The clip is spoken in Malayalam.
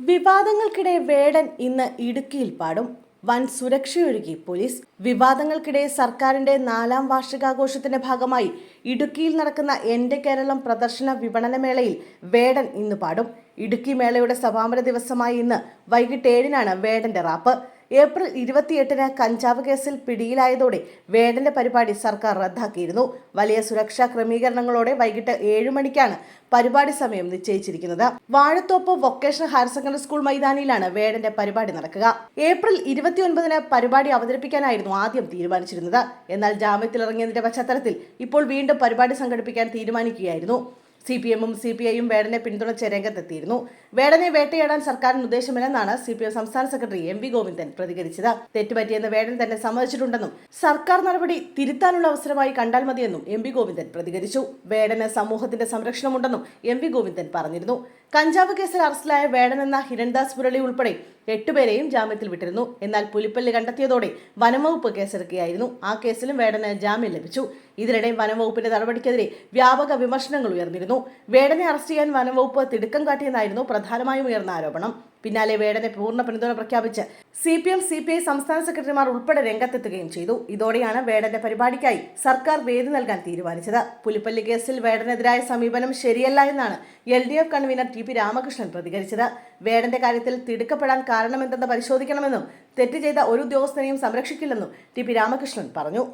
വിവാദങ്ങൾക്കിടെ വേടൻ ഇന്ന് ഇടുക്കിയിൽ പാടും. വൻ സുരക്ഷയൊരുക്കി പോലീസ്. വിവാദങ്ങൾക്കിടെ സർക്കാരിന്റെ നാലാം വാർഷികാഘോഷത്തിന്റെ ഭാഗമായി ഇടുക്കിയിൽ നടക്കുന്ന എന്റെ കേരളം പ്രദർശന വിപണന മേളയിൽ വേടൻ ഇന്ന് പാടും. ഇടുക്കി മേളയുടെ സമാപന ദിവസമായി ഇന്ന് വൈകിട്ട് ഏഴിനാണ് വേടന്റെ റാപ്പ്. ഏപ്രിൽ ഇരുപത്തിയെട്ടിന് കഞ്ചാവ് കേസിൽ പിടിയിലായതോടെ വേടന്റെ പരിപാടി സർക്കാർ റദ്ദാക്കിയിരുന്നു. വലിയ സുരക്ഷാ ക്രമീകരണങ്ങളോടെ വൈകിട്ട് ഏഴു മണിക്കാണ് പരിപാടി സമയം നിശ്ചയിച്ചിരിക്കുന്നത്. Vazhathoppu vocational higher secondary school മൈതാനിയിലാണ് വേടന്റെ പരിപാടി നടക്കുക. ഏപ്രിൽ ഇരുപത്തിയൊൻപതിന് പരിപാടി അവതരിപ്പിക്കാനായിരുന്നു ആദ്യം തീരുമാനിച്ചിരുന്നത്. എന്നാൽ ജാമ്യത്തിലിറങ്ങിയതിന്റെ പശ്ചാത്തലത്തിൽ ഇപ്പോൾ വീണ്ടും പരിപാടി സംഘടിപ്പിക്കാൻ തീരുമാനിക്കുകയായിരുന്നു. സി പി എമ്മും സി പി ഐയും വേടനെ പിന്തുണച്ച് രംഗത്തെത്തിയിരുന്നു. വേടനെ വേട്ടയാടാൻ സർക്കാരിന് ഉദ്ദേശമില്ലെന്നാണ് സി പി എം സംസ്ഥാന സെക്രട്ടറി എം വി ഗോവിന്ദൻ പ്രതികരിച്ചത്. തെറ്റുപറ്റിയെന്ന് വേടൻ തന്നെ സമ്മതിച്ചിട്ടുണ്ടെന്നും സർക്കാർ നടപടി തിരുത്താനുള്ള അവസരമായി കണ്ടാൽ മതിയെന്നും എം വി ഗോവിന്ദൻ പ്രതികരിച്ചു. വേടന് സമൂഹത്തിന്റെ സംരക്ഷണമുണ്ടെന്നും എം വി ഗോവിന്ദൻ പറഞ്ഞിരുന്നു. കഞ്ചാവ് കേസിൽ അറസ്റ്റിലായ വേടനെന്ന ഹിരൺദാസ് മുരളി ഉൾപ്പെടെ എട്ടുപേരെയും ജാമ്യത്തിൽ വിട്ടിരുന്നു. എന്നാൽ പുലിപ്പല്ല് കണ്ടെത്തിയതോടെ വനംവകുപ്പ് കേസെടുക്കുകയായിരുന്നു. ആ കേസിലും വേടന് ജാമ്യം ലഭിച്ചു. ഇതിനിടെ വനംവകുപ്പിന്റെ നടപടിക്കെതിരെ വ്യാപക വിമർശനങ്ങൾ ഉയർന്നിരുന്നു. വേടനെ അറസ്റ്റ് ചെയ്യാൻ വനംവകുപ്പ് തിടുക്കം കാട്ടിയെന്നായിരുന്നു പ്രധാനമായും ഉയർന്ന ആരോപണം. പിന്നാലെ വേടനെ പൂർണ പിന്തുണ പ്രഖ്യാപിച്ച് C P M C P I സംസ്ഥാന സെക്രട്ടറിമാർ ഉൾപ്പെടെ രംഗത്തെത്തുകയും ചെയ്തു. ഇതോടെയാണ് വേടന്റെ പരിപാടിക്കായി സർക്കാർ വേദി നൽകാൻ തീരുമാനിച്ചത്. പുലിപ്പള്ളി കേസിൽ വേടനെതിരായ സമീപനം ശരിയല്ല എന്നാണ് L D F convener T P Ramakrishnan പ്രതികരിച്ചത്. വേടന്റെ കാര്യത്തിൽ തിടുക്കപ്പെടാൻ കാരണമെന്തെന്ന് പരിശോധിക്കണമെന്നും തെറ്റ് ചെയ്ത ഒരു ഉദ്യോഗസ്ഥനെയും സംരക്ഷിക്കില്ലെന്നും ടി പി രാമകൃഷ്ണൻ പറഞ്ഞു.